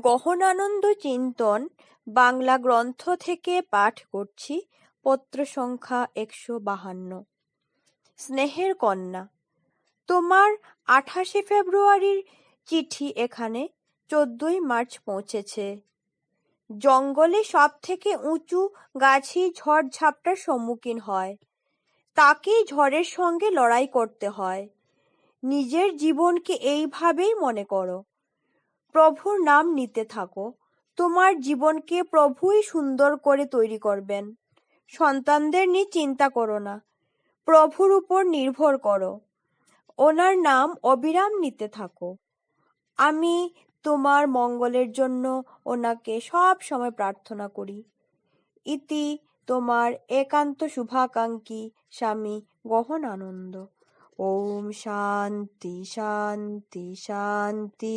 গহনানন্দ চিন্তন বাংলা গ্রন্থ থেকে পাঠ করছি, পত্র সংখ্যা একশো বাহান্ন। স্নেহের কন্যা, তোমার আঠাশে ফেব্রুয়ারির চিঠি এখানে, চোদ্দই মার্চ পৌঁছেছে। জঙ্গলে সব থেকে উঁচু গাছই ঝড় ঝাপটার সম্মুখীন হয়। তাকেই ঝড়ের সঙ্গে লড়াই করতে হয়। নিজের জীবনকে এইভাবেই মনে করো। প্রভুর নাম নিতে থাকো। তোমার জীবনকে প্রভুই সুন্দর করে তৈরি করবেন। সন্তানদের নিয়ে চিন্তা করো না। প্রভুর উপর নির্ভর করো। ওনার নাম অবিরাম নিতে থাকো। আমি তোমার মঙ্গলের জন্য ওনাকে সব সময় প্রার্থনা করি। ইতি তোমার একান্ত শুভাকাঙ্ক্ষী স্বামী গহন আনন্দ ওম শান্তি শান্তি শান্তি